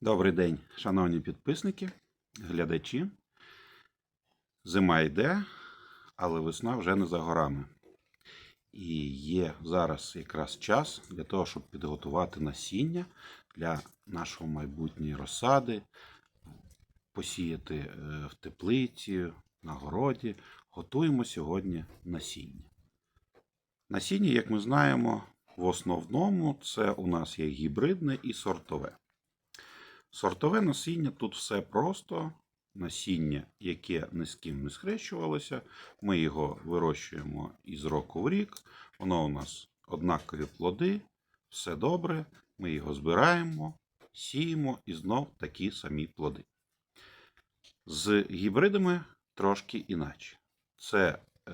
Добрий день, шановні підписники, глядачі. Зима йде, але весна вже не за горами. І є зараз якраз час для того, щоб підготувати насіння для нашої майбутньої розсади, посіяти е, в теплиці, на городі. Готуємо сьогодні насіння. Насіння, як ми знаємо, в основному це у нас є гібридне і сортове. Сортове насіння тут все просто. Насіння, яке ні з ким не схрещувалося. Ми його вирощуємо із року в рік. Воно у нас однакові плоди, все добре. Ми його збираємо, сіємо і знов такі самі плоди. З гібридами трошки іначе. Це е,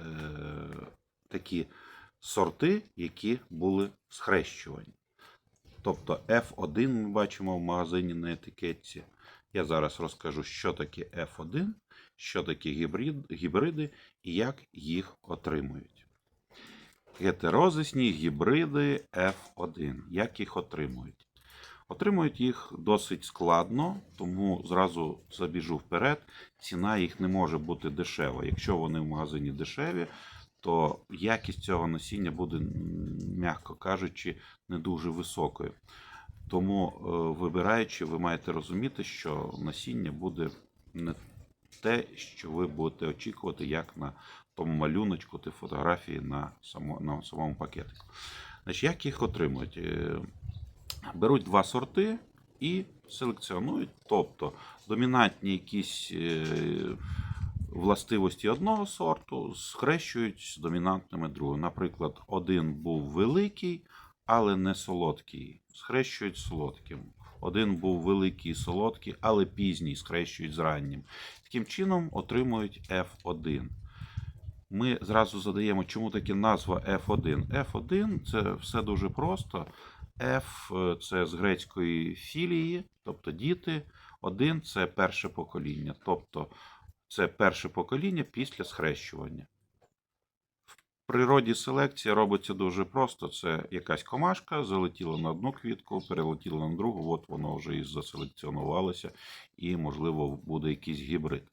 такі сорти, які були схрещувані. Тобто F1 ми бачимо в магазині на етикетці. Я зараз розкажу, що таке F1, що таке гібрид, гібриди і як їх отримують. Гетерозисні гібриди F1. Як їх отримують? Отримують їх досить складно, тому зразу забіжу вперед. Ціна їх не може бути дешева. Якщо вони в магазині дешеві, то якість цього насіння буде, м'яко кажучи, не дуже високою. Тому, е, вибираючи, ви маєте розуміти, що насіння буде не те, що ви будете очікувати, як на тому малюночку та фотографії на, само, на самому пакетику. Значить, як їх отримують? Е, Беруть два сорти і селекціонують, тобто домінантні якісь е, властивості одного сорту схрещують з домінантними другого. Наприклад, один був великий, але не солодкий. Схрещують солодким. Один був великий і солодкий, але пізній, схрещують з раннім. Таким чином отримують F1. Ми зразу задаємо, чому таки назва F1. F1 це все дуже просто. F це з грецької філії, тобто діти. Один це перше покоління, тобто це перше покоління після схрещування. В природі селекція робиться дуже просто. Це якась комашка залетіла на одну квітку, перелетіла на другу, от воно вже і заселекціонувалося, і, можливо, буде якийсь гібрид.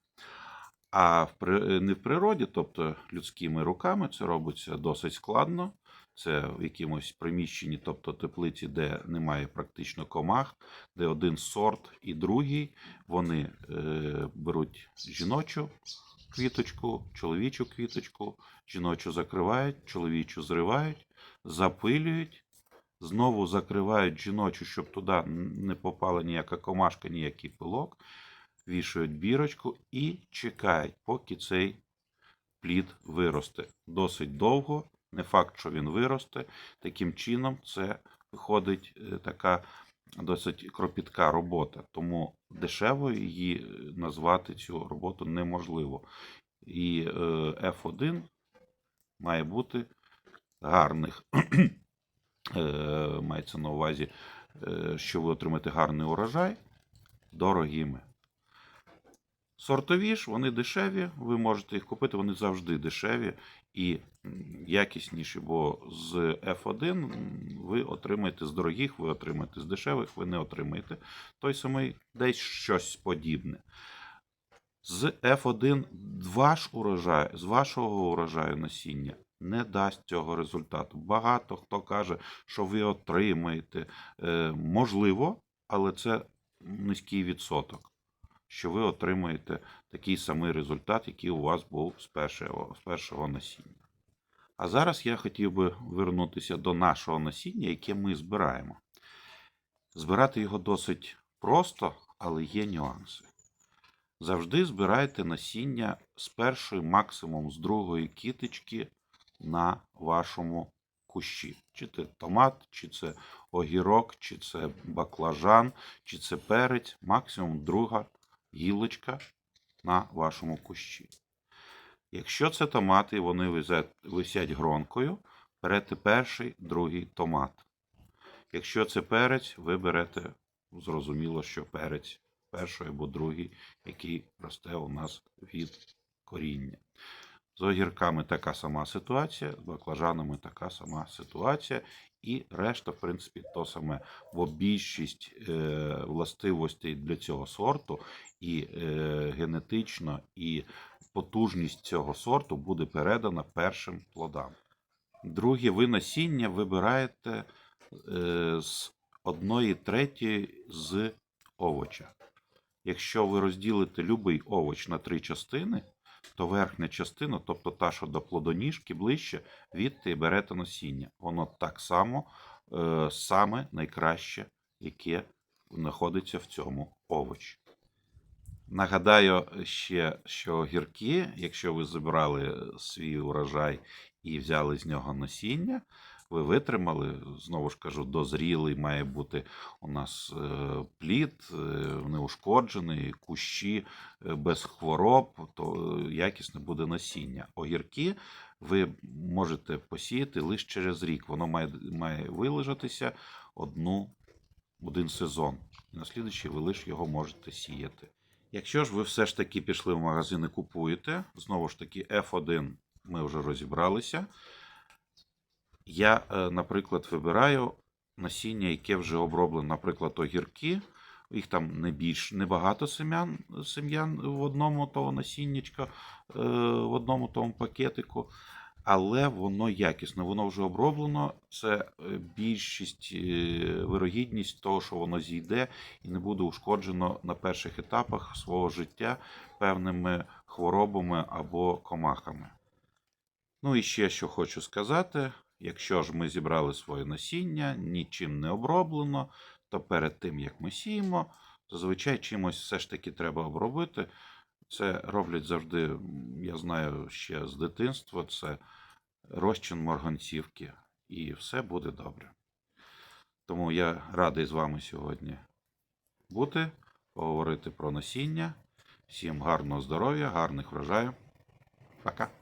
А в, не в природі, тобто людськими руками, це робиться досить складно. Це в якомусь приміщенні, тобто теплиці, де немає практично комах, де один сорт і другий. Вони е, беруть жіночу квіточку, чоловічу квіточку, жіночу закривають, чоловічу зривають, запилюють, знову закривають жіночу, щоб туди не попала ніяка комашка, ніякий пилок, вішають бірочку і чекають, поки цей плід виросте. Досить довго, не факт, що він виросте. Таким чином, це виходить е, така досить кропітка робота, тому дешево її е, назвати цю роботу неможливо. І е, F1 має бути гарних. Е, Мається на увазі, е, що ви отримаєте гарний урожай дорогими. Сортові ж, вони дешеві, ви можете їх купити, вони завжди дешеві і якісніші, бо з F1 ви отримаєте з дорогих, ви отримаєте з дешевих, ви не отримаєте той самий десь щось подібне. З F1 ваш урожай, з вашого урожаю насіння не дасть цього результату. Багато хто каже, що ви отримаєте. Е, можливо, але це низький відсоток що ви отримаєте такий самий результат, який у вас був з першого, з першого насіння. А зараз я хотів би вернутися до нашого насіння, яке ми збираємо. Збирати його досить просто, але є нюанси. Завжди збирайте насіння з першої, максимум з другої кіточки на вашому кущі. Чи це томат, чи це огірок, чи це баклажан, чи це перець, максимум друга гілочка на вашому кущі. Якщо це томати, вони висять, гронкою, берете перший, другий томат. Якщо це перець, ви берете, зрозуміло, що перець перший або другий, який росте у нас від коріння. З огірками така сама ситуація, з баклажанами така сама ситуація. І решта, в принципі, то саме. Бо більшість е, властивостей для цього сорту і е, генетично, і потужність цього сорту буде передана першим плодам. Друге, ви насіння вибираєте е, з одної третьої з овоча. Якщо ви розділите будь-який овоч на три частини, то верхня частина, тобто та, що до плодоніжки ближче, відти берете насіння. Воно так само е, саме найкраще, яке знаходиться в цьому овочі. Нагадаю ще, що огірки, якщо ви забрали свій урожай і взяли з нього насіння, ви витримали, знову ж кажу, дозрілий має бути у нас е, плід, е, неушкоджений, кущі е, без хвороб, то якісне буде насіння. Огірки ви можете посіяти лише через рік. Воно має, має вилежатися одну, один сезон. І на слідуючий ви лише його можете сіяти. Якщо ж ви все ж таки пішли в магазин і купуєте, знову ж таки, F1 ми вже розібралися. Я, е, наприклад, вибираю насіння, яке вже оброблено, наприклад, огірки. Їх там не більш небагато семян, сем'ян в одному того насіннячка, е, в одному тому пакетику, але воно якісне, воно вже оброблено. Це е, більшість вирогідність того, що воно зійде і не буде ушкоджено на перших етапах свого життя певними хворобами або комахами. Ну і ще що хочу сказати: якщо ж ми зібрали своє насіння, нічим не оброблено, то перед тим як ми сіємо, зазвичай чимось все ж таки треба обробити. Це роблять завжди, я знаю ще з дитинства, це розчин морганцівки, і все буде добре. Тому я радий з вами сьогодні бути, поговорити про насіння. Всім гарного здоров'я, гарних врожаїв. Пока.